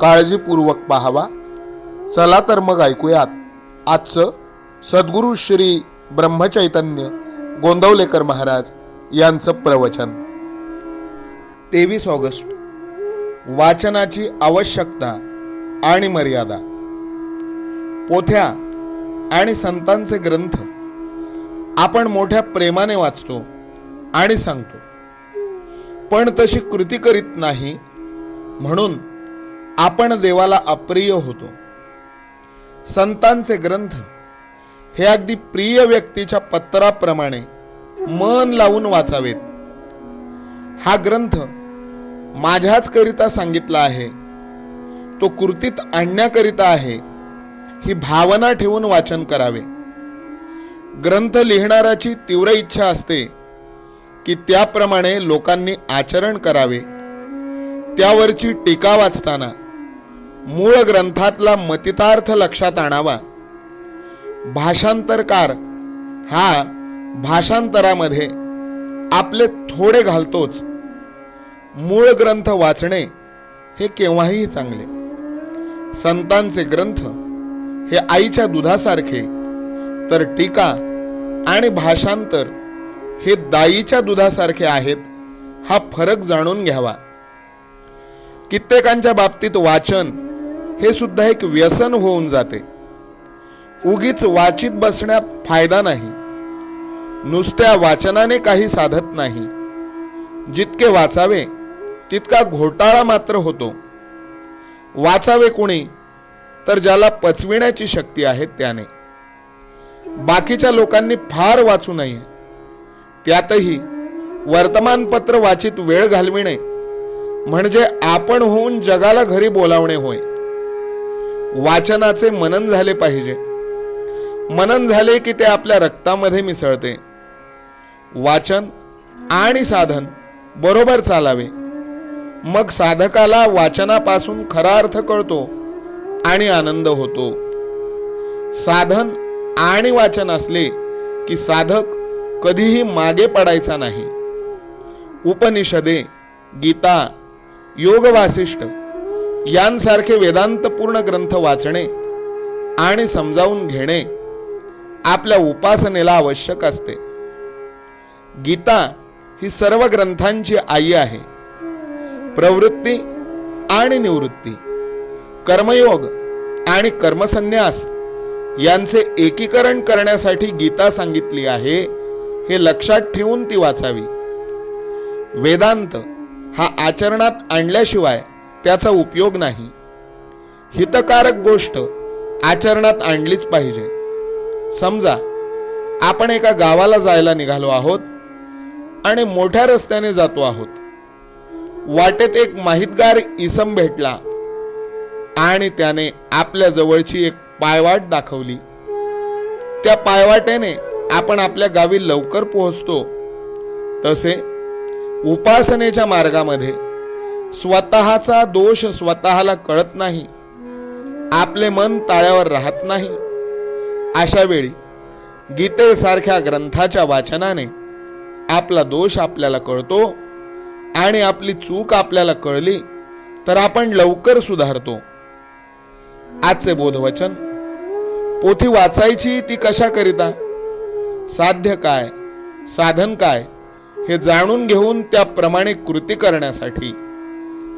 काळजीपूर्वक पाहावा. चला तर मग ऐकूयात. आजचं सद्गुरू श्री ब्रह्मचैतन्य गोंदवलेकर महाराज यांचं प्रवचन. तेवीस ऑगस्ट. वाचनाची आवश्यकता आणि मर्यादा. पोथ्या आणि संतांचे ग्रंथ. आपण मोठ्या प्रेमाने वाचतो आणि सांगतो. पण तशी कृती करीत नाही म्हणून आपण देवाला अप्रिय होतो. संतांचे ग्रंथ हे अगदी प्रिय व्यक्तीच्या पत्राप्रमाणे मन लावून वाचावेत. हा ग्रंथ माझ्याच करिता सांगितला आहे. तो कृतीत आणण्याकरिता आहे. ही भावना ठेवून वाचन करावे. ग्रंथ लिहिणाऱ्याची तीव्र इच्छा असते की त्याप्रमाणे लोकांनी आचरण करावे. त्यावरची टीका वाचताना मूळ ग्रंथातला मतितार्थ लक्षात आणावा. भाषांतरकार हा भाषांतरामध्ये आपले थोडे घालतोच. मूळ ग्रंथ वाचणे हे केव्हाही चांगले. संतांचे ग्रंथ हे आईच्या दुधासारखे तर टीका आणि भाषांतर हे दाईच्या दुधासारखे आहेत हा फरक जाणून घ्यावा. कित्येकांच्या बाबतीत वाचन हे सुद्धा एक व्यसन होऊन जाते. उगीच वाचित बसण्यात फायदा नाही. नुसत्या वाचनाने काही साधत नाही. जितके वाचावे तितका घोटाळा मात्र होतो. वाचावे कुणी? तर ज्याला पचविण्याची शक्ती आहे त्याने. बाकीच्या लोकांनी फार वाचू नये. त्यातही वर्तमानपत्र वाचित वेळ घालविणे म्हणजे आपण होऊन जगाला घरी बोलावणे होय. वाचनाचे मनन झाले पाहिजे. मनन झाले की ते आपल्या रक्तामध्ये मिसळते. वाचन आणि साधन बरोबर चालावे. मग साधकाला वाचनापासून खरा अर्थ कळतो आणि आनंद होतो. साधन आणि वाचन असले की साधक कधीही मागे पडायचा नाही. उपनिषदे गीता योगवासिष्ठ यांसारखे वेदांतपूर्ण ग्रंथ वाचणे आणि समजावून घेणे आपल्या उपासनेला आवश्यक असते. गीता ही सर्व ग्रंथांची आई आहे. प्रवृत्ती आणि निवृत्ती कर्मयोग आणि कर्मसन्यास यांचे एकीकरण करण्यासाठी गीता सांगितली आहे हे लक्षात ठेवून ती वाचावी. वेदांत हा आचरणात आणल्याशिवाय त्याचा उपयोग नाही. हितकारक गोष्ट आचरणात आणलीच पाहिजे. समजा आपण एका गावाला जायला निघालो आहोत आणि मोठ्या रस्त्याने जातो आहोत. वाटेत एक माहितगार इसम भेटला आणि त्याने आपल्या जवळची एक पायवाट दाखवली. त्या पायवाटेने आपण आपल्या गावी लवकर पोहोचतो. तसे उपासनेच्या मार्गामध्ये स्वतःचा दोष स्वतःला कळत नाही. आपले मन ताळ्यावर राहत नाही. अशा वेळी गीतेसारख्या ग्रंथाच्या वाचनाने आपला दोष आपल्याला कळतो आणि आपली चूक आपल्याला कळली तर आपण लवकर सुधारतो. आजचे बोधवचन पोथी वाचायची ती कशा करिता? साध्य काय साधन काय हे जाणून घेऊन त्याप्रमाणे कृती करण्यासाठी.